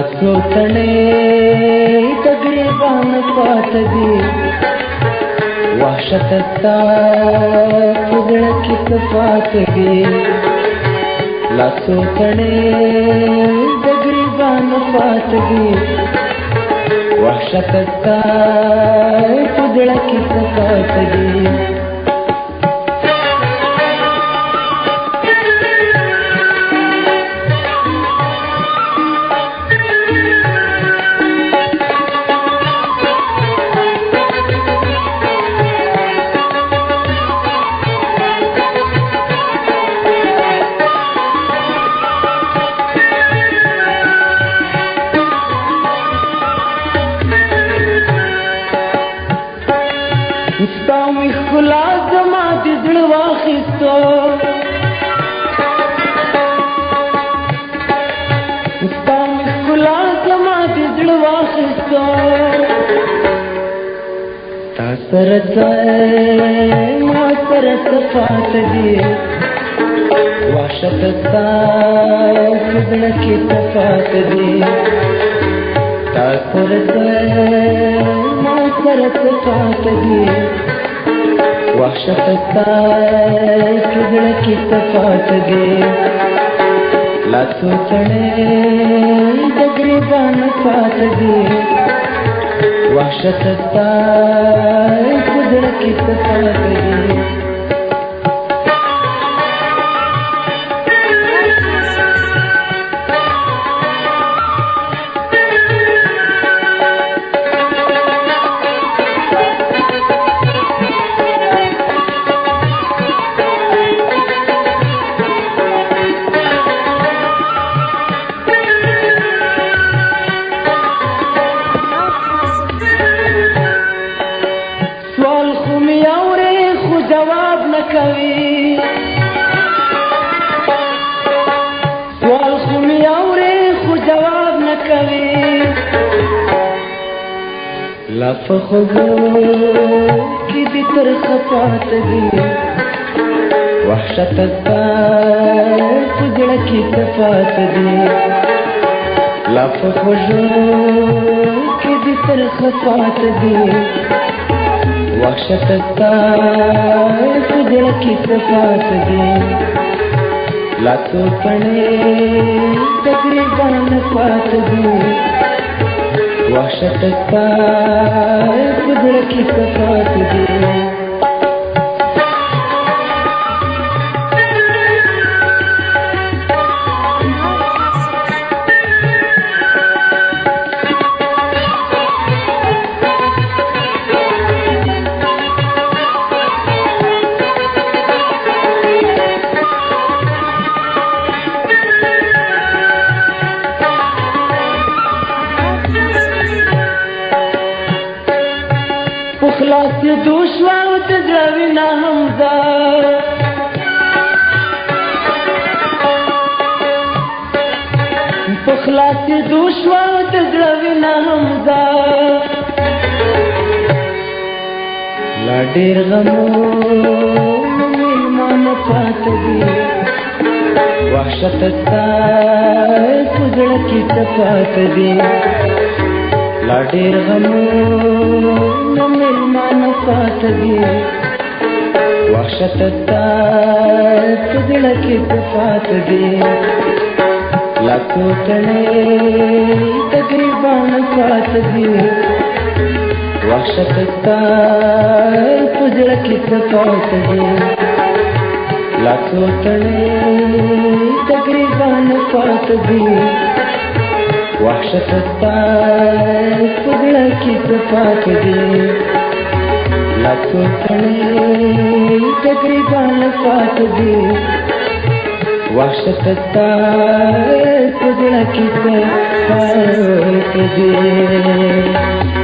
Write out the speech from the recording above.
دا څو تقريبا تقریبا دي وحشت تا فضل کې دي لا څو تنه تقریبا پاتې دي وحشت تا فضل کې دي زړه واخیستو ستا می خلا زما د زړه واخیستو تا سره ځای ما سره صفات دي وحشت ستا زړه کې صفات دي تا سره ځای ما سره صفات دي وحشت تا کزړه کې صفات دي لاسو چړې د ګریبان پات دي وحشت تا کزړه کې صفات دي کوي سوال خو می اورې خو جواب نه کوي لف خوږو کې دې تر خپات دي وحشت تا پجړه کې صفات دي لف خوږو کې دې تر خپات دي शतकार तुझे किस पास दे लाखों पणे तकरीबन पास दे دوشوا او تزړوي نه همزه په خلاص دوشوا او تزړوي نه همزه لا ډېر غمو میلمان پات دي وحشت ستا پزړه کې صفات دي لا ډېر غمو پات دي وحشت تا پزړه کې صفات دي لاسو تړې تقریبا پات دي وحشت تا پزړه کې صفات دي لاسو تړې تقریبا پات دي وحشت تا پزړه کې سوچنے تقریباً سات دی وحشت ستا پدڑا کی سر دی